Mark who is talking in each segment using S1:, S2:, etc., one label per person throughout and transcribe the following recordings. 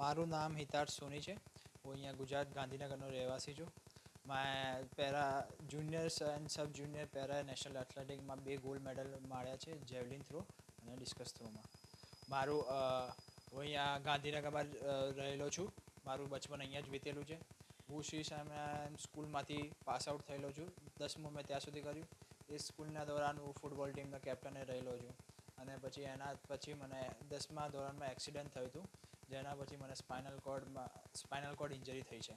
S1: મારું નામ હિતાર્થ સોની છે. હું અહીંયા ગુજરાત ગાંધીનગરનો રહેવાસી છું. મેં para juniors and sub junior para national એથ્લેટિકમાં બે ગોલ્ડ મેડલ માળ્યા છે જેવલિન થ્રો અને ડિસ્કસ થ્રોમાં. મારું હું અહીંયા ગાંધીનગરમાં રહેલો છું. મારું બચપન અહીંયા જ વીતેલું છે. હું શ્રી સ્વામિનારાયણ સ્કૂલમાંથી પાસ આઉટ થયેલો છું. દસમું મેં ત્યાં સુધી કર્યું. એ સ્કૂલના દોરાન હું ફૂટબોલ ટીમનો કેપ્ટને રહેલો છું. અને પછી એના, પછી મને દસમા ધોરણમાં એક્સિડન્ટ થયું હતું. જેના પછી મને સ્પાઇનલ કોર્ડમાં, સ્પાઇનલ કોર્ડ ઇન્જરી થઈ છે.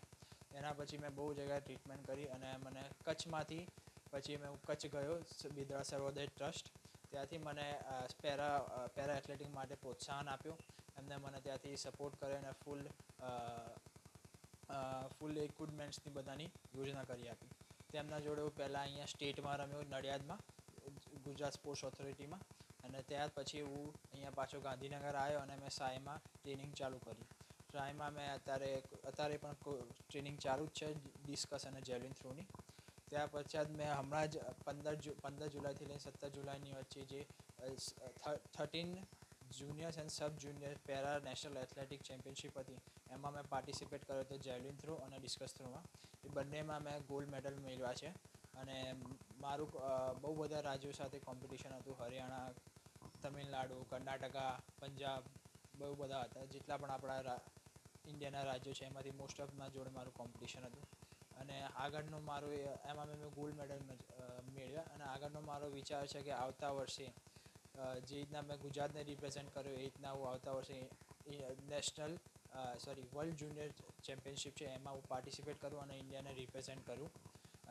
S1: એના પછી મેં બહુ જગ્યાએ ટ્રીટમેન્ટ કરી અને મને કચ્છમાંથી પછી મેં હું કચ્છ ગયો, બિદરા સર્વોદય ટ્રસ્ટ. ત્યાંથી મને પેરા પેરા એથ્લેટિક માટે પ્રોત્સાહન આપ્યું. એમને મને ત્યાંથી સપોર્ટ કર્યો અને ફૂલ ફૂલ ઇક્વિપમેન્ટ્સની બધાની યોજના કરી આપી. તેમના જોડે હું પહેલાં અહીંયા સ્ટેટમાં રમ્યો, નડિયાદમાં, ગુજરાત સ્પોર્ટ્સ ઓથોરિટીમાં. અને ત્યાર પછી હું અહીંયા પાછો ગાંધીનગર આવ્યો અને મેં સાઈમાં ટ્રેનિંગ ચાલુ કરી. ટ્રાયમાં મેં અત્યારે અત્યારે પણ ટ્રેનિંગ ચાલુ જ છે, ડિસ્કસ અને જેવલિન થ્રોની. ત્યાર પશ્ચાત મેં હમણાં જ પંદર જુ, પંદર જુલાઈથી લઈને સત્તર જુલાઈની વચ્ચે જે thirteen juniors and sub junior para national athletic championship હતી. એમાં મેં પાર્ટિસિપેટ કર્યો હતો જેવલિન થ્રો અને ડિસ્કસ થ્રોમાં. એ બંનેમાં મેં ગોલ્ડ મેડલ મેળવ્યા છે. અને મારું બહુ બધા રાજ્યો સાથે કોમ્પિટિશન હતું. હરિયાણા, તમિલનાડુ, કર્ણાટકા, પંજાબ બહુ બધા હતા, જેટલા પણ આપણા ઇન્ડિયાના રાજ્યો છે, એમાંથી મોસ્ટ ઓફના જોડે મારું કોમ્પિટિશન હતું. અને આગળનું મારું એમાં મેં ગોલ્ડ મેડલ મેળવ્યા. અને આગળનો મારો વિચાર છે કે આવતા વર્ષે જે રીતના મેં ગુજરાતને રિપ્રેઝેન્ટ કર્યો, એ રીતના હું આવતા વર્ષે national sorry world junior championship છે, એમાં હું પાર્ટિસિપેટ કરું અને ઇન્ડિયાને રિપ્રેઝેન્ટ કરું.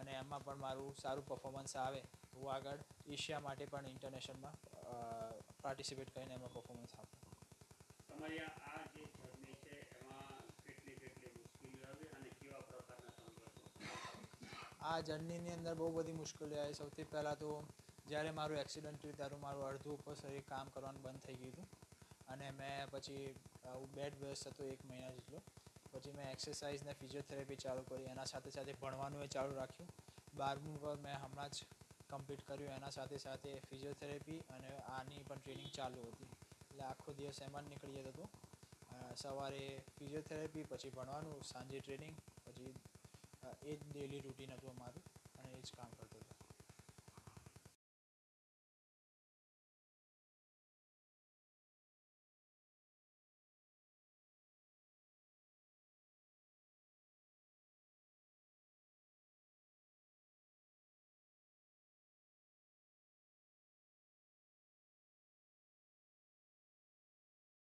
S1: અને એમાં પણ મારું સારું પરફોર્મન્સ આવે. હું આગળ એશિયા માટે પણ ઇન્ટરનેશનલમાં પાર્ટિસિપેટ કરીને એમાં પરફોર્મન્સ આપું.
S2: આ
S1: આ જર્નીની અંદર બહુ બધી મુશ્કેલીઓ આવી. સૌથી પહેલાં તો જ્યારે મારું એક્સિડન્ટ થયું ત્યારે મારું અડધું ઉપર શરીર કામ કરવાનું બંધ થઈ ગયું હતું. અને મેં પછી બેડ વ્યસ્ત હતો એક મહિના જેટલો. પછી મેં એક્સરસાઇઝ ને ફિઝિયોથેરાપી ચાલુ કરી. એના સાથે સાથે ભણવાનું એ ચાલુ રાખ્યું. બારમું પર મેં હમણાં જ કમ્પ્લીટ કર્યું. એના સાથે સાથે ફિઝિયોથેરાપી અને આની પણ ટ્રેનિંગ ચાલુ હતી. એટલે આખો દિવસ એમાં જ નીકળી જતો હતો. સવારે ફિઝિયોથેરાપી પછી ભણવાનું, સાંજે ટ્રેનિંગ પછી એ જ ડેલી રૂટીન હતું અમારું.